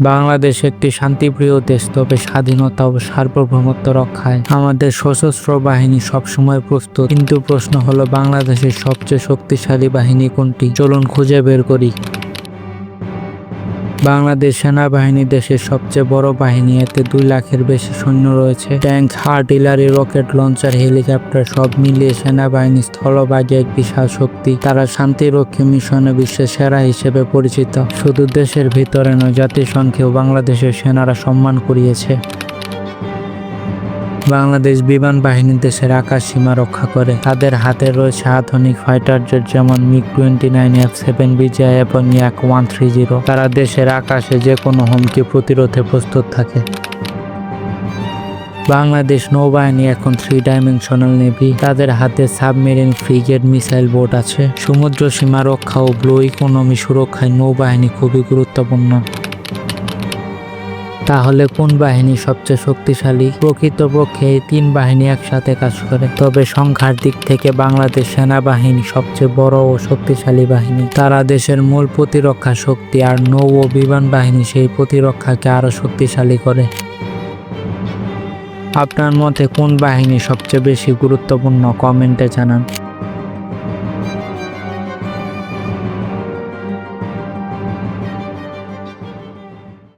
বাংলাদেশ একটি শান্তিপ্রিয় দেশ, তবে স্বাধীনতা ও সার্বভৌমত্ব রক্ষায় আমাদের সশস্ত্র বাহিনী সবসময় প্রস্তুত। কিন্তু প্রশ্ন হলো, বাংলাদেশের সবচেয়ে শক্তিশালী বাহিনী কোনটি? চলুন খুঁজে বের করি। বাংলাদেশ সেনাবাহিনী দেশের সবচেয়ে বড় বাহিনী। এতে দুই লাখের বেশি সৈন্য রয়েছে। Tank artillery rocket launcher, helicopter সব মিলিয়ে সেনাবাহিনী স্থলভাগে এক বিশাল শক্তি। তারা শান্তিরক্ষী মিশনে বিশ্বের সেরা হিসেবে পরিচিত। শুধু দেশের ভিতরে নয়, জাতিসংঘেও বাংলাদেশের সেনারা সম্মান করিয়েছে বাংলাদেশ বিমান বাহিনী দেশের আকাশ সীমা রক্ষা করে। তাদের হাতে রয়েছে আধুনিক ফাইটার জেট যেমন MiG twenty nine F seven বিজয় এবং ইয়াক ওয়ান থ্রি জিরো তারা দেশের আকাশে যে কোনো হুমকি প্রতিরোধে প্রস্তুত থাকে। বাংলাদেশ নৌবাহিনী এখন থ্রি ডাইমেনশনাল নেভি তাদের হাতে সাবমেরিন ফ্রিগেট মিসাইল বোট আছে। সমুদ্র সীমা রক্ষা ও ব্লু ইকোনমি সুরক্ষায় নৌবাহিনী খুবই গুরুত্বপূর্ণ। তাহলে কোন বাহিনী সবচেয়ে শক্তিশালী? প্রকৃতপক্ষে এই তিন বাহিনী একসাথে কাজ করে। তবে সংখ্যার দিক থেকে বাংলাদেশ সেনাবাহিনী সবচেয়ে বড় ও শক্তিশালী বাহিনী। তারা দেশের মূল প্রতিরক্ষা শক্তি আর নৌ ও বিমান বাহিনী সেই প্রতিরক্ষাকে আরও শক্তিশালী করে। আপনার মতে কোন বাহিনী সবচেয়ে বেশি গুরুত্বপূর্ণ? কমেন্টে জানান।